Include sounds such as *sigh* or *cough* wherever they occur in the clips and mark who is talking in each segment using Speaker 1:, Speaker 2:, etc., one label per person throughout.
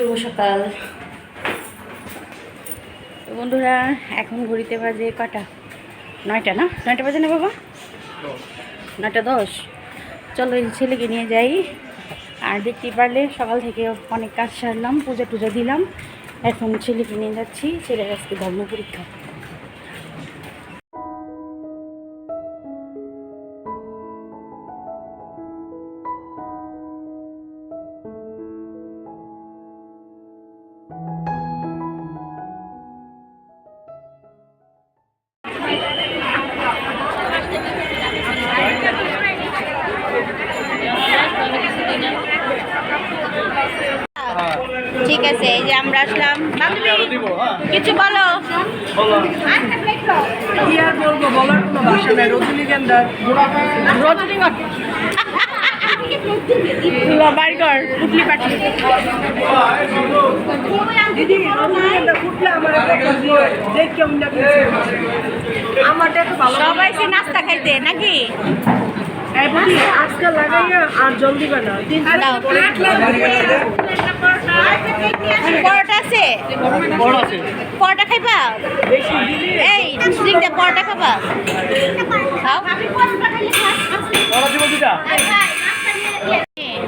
Speaker 1: শুভ সকাল। বন্ধুরা, এখন ঘড়িতে বাজে কটা? নয়টা না? নয়টা বাজে না বাবা? নয়টা দশ। চলো এই ছেলেকে নিয়ে যাই। আর দেখতেই পারলে সকাল থেকে অনেক কাজ সারলাম, পূজা টুজা দিলাম। এখন ছেলেকে নিয়ে যাচ্ছি, ছেলের আজকে ধর্ম পরীক্ষা। ঠিক আছে এই যে আমরা আসলাম। কিছু বলো?
Speaker 2: কি আর বলব বলার কোনো ভাষা নাই। রজনীগন্ধার
Speaker 1: রজনীগন্ধা। *laughs* বাড়ি কর পুটলি পাটি সবাই সে নাস্তা খাইতে নাকি?
Speaker 2: আজকে লাগাইয়া আর জলদি বানা
Speaker 1: পরোটা। আছে? পরোটা খাইবা? এই স্প্রিংটা পরোটা খাবা। খাও। বলিনি হ্যাঁ
Speaker 2: মাল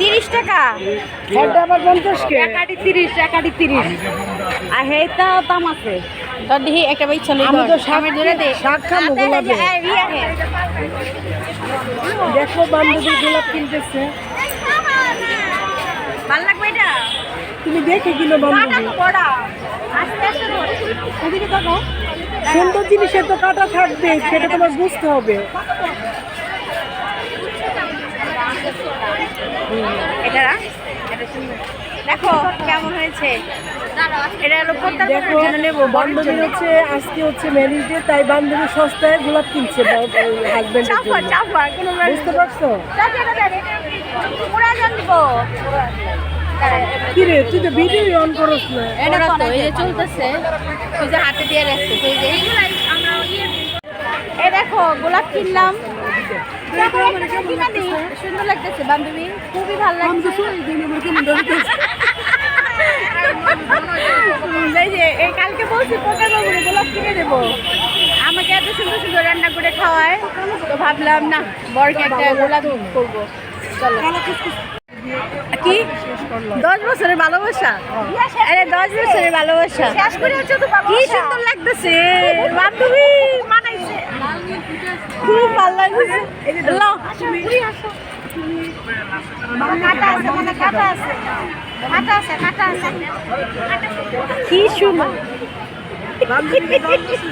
Speaker 1: তিরিশ। টাকা?
Speaker 2: এটা আবার পঞ্চাশ কে?
Speaker 1: একাটি তিরিশ একাটি তিরিশ। আর হেটা দাম আছে? তো দেখি একটা বাই চলে
Speaker 2: আমি তো শাক
Speaker 1: ধরে দে।
Speaker 2: শাক খাব গোলাপে দেখো বান্ধবী গোলাপ কিনতেছে।
Speaker 1: ভালো লাগবে এটা?
Speaker 2: তুমি দেখে কিনো বান্ধবী।
Speaker 1: আস্তে আস্তে ওদিকে দেখো
Speaker 2: সুন্দর জিনিসের তো কাটা থাকবে সেটা তোমার বুঝতে হবে।
Speaker 1: এটা না? এটা সুন্দর। দেখো কেমন হয়েছে? এটা হলো
Speaker 2: দেখো বান্ধবীর হচ্ছে আজকে হচ্ছে ম্যারেজ ডে তাই বান্ধবী সস্তায় গোলাপ কিনছে
Speaker 1: কোনো
Speaker 2: বুঝতে পারছ?
Speaker 1: পুরা
Speaker 2: কি রে তুই তো ভিডিও অন করস না।
Speaker 1: এটা তো এই চলতেছে তুই যে হাতে দিয়ে রাখছিস এই যে। এই দেখো গোলাপ কিনলাম। সুন্দর লাগতেছে বান্ধবী খুবই ভালো লাগছে আমাকে এত সুন্দর সুন্দর রান্না করে খাওয়ায় তো ভাবলাম না বরকে একটা করব কি দশ বছরের ভালোবাসা আরে দশ বছরের ভালোবাসা কি সুন্দর লাগতেছে? বান্ধবী। খুব ভালো লাগছে। কি সুন্দর।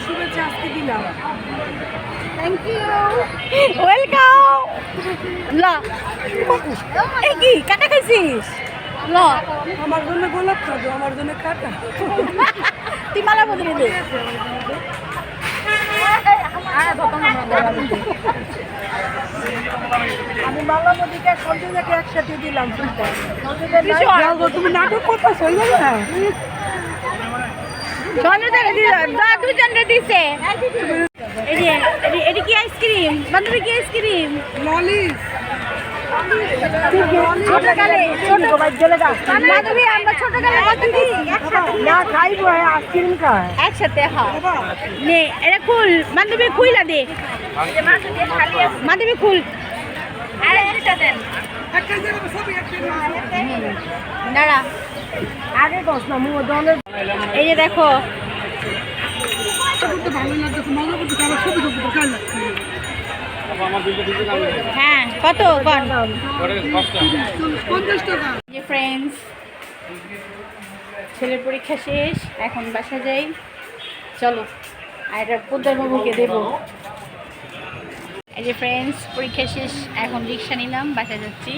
Speaker 2: শুভেচ্ছা আজকে দিলাম
Speaker 1: থ্যাংক ইউ ওয়েলকাম ল। এই কি কাটা খাইছিস? ল।
Speaker 2: আমার জন্য গোলাপ খাব আমার জন্য কাটা।
Speaker 1: তুই মালা বদলে দে
Speaker 2: আমি বাংলা একসাথে দিলাম তুমি নাটক করতে হয়ে যাবে না
Speaker 1: সঞ্জয় দিল দিছে এটি- কি আইসক্রিম বান্ধবী কি আইসক্রিম
Speaker 2: ললিস
Speaker 1: ছোটকালে ছোট বান্ধবী আমরা ছোটকালে
Speaker 2: না খাইবো আইসক্রিম খায়
Speaker 1: একসাথে নে এটা খুল বান্ধবী খুইলা দে বান্ধবী খুল দাঁড়া
Speaker 2: আগে না মুখ
Speaker 1: এই যে দেখো হ্যাঁ কত কন ফ্রেন্ডস ছেলের পরীক্ষা শেষ, এখন বাসা যাই। চলো, আর এটা বাবুকে দেবো। এই যে ফ্রেন্ডস পরীক্ষা শেষ, এখন রিক্সা নিলাম বাসা যাচ্ছি।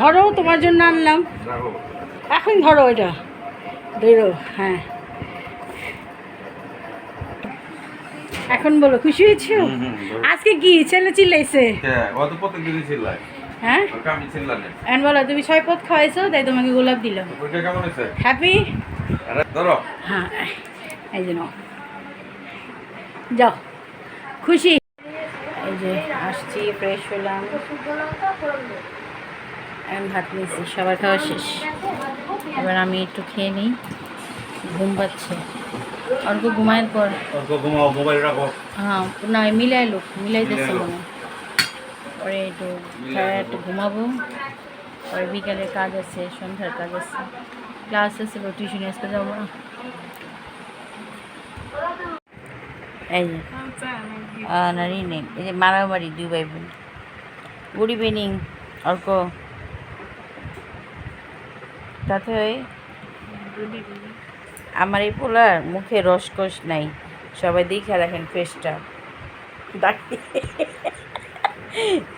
Speaker 1: ধরো, তোমার জন্য আনলাম। এখন ধরো এটা। ধরো হ্যাঁ। এখন বলো খুশি হয়েছো। আজকে কি ছেলে চিল্লাইছে?
Speaker 3: হ্যাঁ
Speaker 1: হ্যাঁ? এখন বলো তুমি ছয় পথ খাওয়াইছো তাই তোমাকে গোলাপ দিলাম হ্যাপি
Speaker 3: আরে ধরো।
Speaker 1: হ্যাঁ এই যে নাও। যাও। খুশি? এই যে আসছি ফ্রেশ হলাম। এখন ভাত নিয়েছি সবার খাওয়া শেষ। এবার আমি একটু খেয়ে নিই। ঘুম পাচ্ছে। অল্প ঘুমায়ের পর।
Speaker 3: অল্প ঘুমাও মোবাইল রাখো।
Speaker 1: হ্যাঁ না মিলাই লোক মিলাইতেছে মনে হয়। পরে একটু একটু ঘুমাবো। পরে বিকালের কাজ আছে সন্ধ্যার কাজ আছে। ক্লাস আছে টিউশন আসতে যাব না। এই যে নারী নেই। এই যে মারামারি দুই ভাই বোন। গুড ইভিনিং অর্ক তাতে আমার এই পোলার মুখে রসকস নাই। সবাই দেখে রাখেন ফেসটা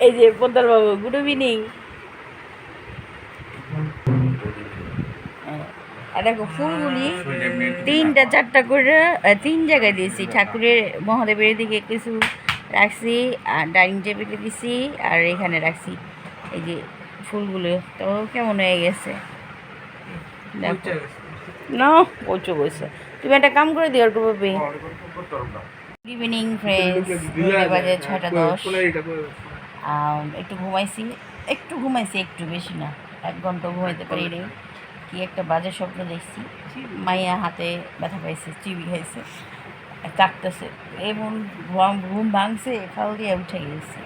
Speaker 1: এই যে পোদ্দার বাবু গুড ইভিনিং দেখো, ফুলগুলি তিনটা, চারটা করে তিন জায়গায় দিয়েছি। ঠাকুরের মহাদেবের দিকে কিছু রাখছি, আর ডাইনিং টেবিলে দিছি, আর এখানে রাখছি এই যে ফুলগুলো। তো কেমন হয়ে গেছে? দেখো। না প্রচুর গেছে তুমি একটা কাম করে দিও অর্ক বাবি গুড ইভিনিং ফ্রেন্ডস বাজে ছয়টা দশ। একটু ঘুমাইছি। একটু ঘুমাইছি, একটু বেশি না। এক ঘণ্টা ঘুমাইতে পারিনি কি একটা বাজে স্বপ্ন দেখছি। মাইয়া হাতে ব্যথা পাইছে, চিবি খাইছে কাটতেছে এমন ঘুম ভাঙছে, ফাল দিয়ে উঠে গেছে।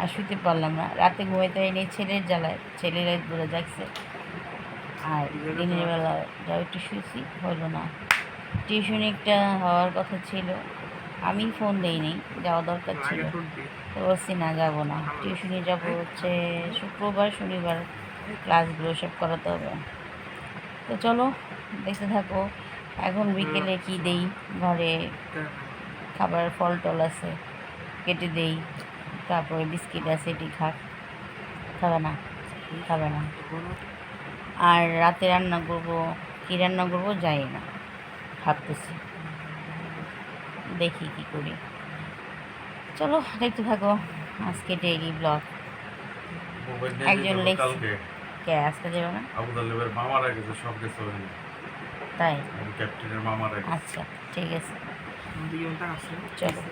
Speaker 1: আর শুতে পারলাম না। রাতে ঘুমাইতে পারিনি ছেলের জ্বালায়। ছেলেরা দূরে যাচ্ছে আর দিনের বেলা যাও একটু শুয়েছি হলো না। টিউশনিটা হওয়ার কথা ছিল। আমি ফোন দেইনি যাওয়া দরকার ছিল। তো বলছি না যাব না। টিউশনি যাব হচ্ছে শুক্রবার শনিবার। ক্লাসগুলো সব করাতে হবে। তো চলো দেখতে থাকো। এখন বিকেলে কি দেই? ঘরে খাবার ফল টল আছে কেটে দেই। তারপরে বিস্কিট আছে এটি খাক। খাবে না। খাবে না। আর রাতে রান্না করব কী রান্না করব যাই না ভাবতেছি। দেখি কি করি। চলো দেখতে থাকো আজকে ডেইলি ব্লগ একজন লেখছে। কে আজকে যাবে না?
Speaker 3: আবু মামারা গেছে সব গেছে।
Speaker 1: তাই?
Speaker 3: ক্যাপ্টেনের মামারা
Speaker 1: আচ্ছা ঠিক আছে। চলো।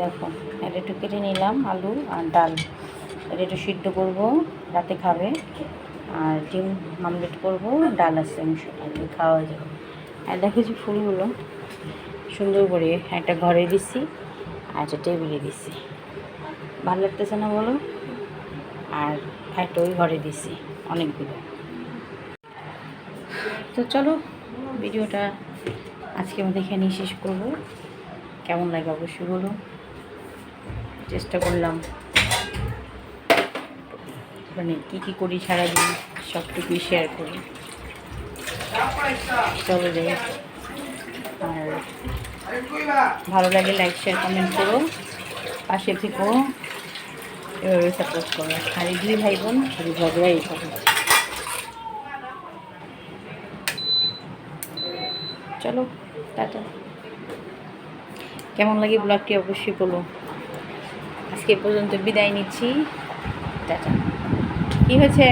Speaker 1: দেখো, এটা একটু কেটে নিলাম, আলু আর ডাল। এটা একটু সিদ্ধ করব, রাতে খাবে। আর ডিম মামলেট করব, ডাল আছে খাওয়া যাবে। আর দেখেছি ফুলগুলো, সুন্দর করে একটা ঘরে দিচ্ছি আর একটা টেবিলে দিচ্ছি ভালো লাগতেছে না বলো? আর একটা ওই ঘরে দিচ্ছি অনেকগুলো। তো চলো, ভিডিওটা আজকে আমাদের এখানেই শেষ করব। কেমন লাগে অবশ্যই বলো। চেষ্টা করলাম। মানে কী কী করি সারাদিন, সবটুকুই শেয়ার করি। চলো যাই। আর ভালো লাগে লাইক শেয়ার কমেন্ট করো। পাশে থেকো। এভাবে সাপোর্ট করো। আর এই দুই ভাই বোন শুধু ঝগড়াই থাকে চলো, টাটা। কেমন লাগে ব্লগটি অবশ্যই বলো। আজকে পর্যন্ত বিদায় নিচ্ছি। টাটা। কি হয়েছে?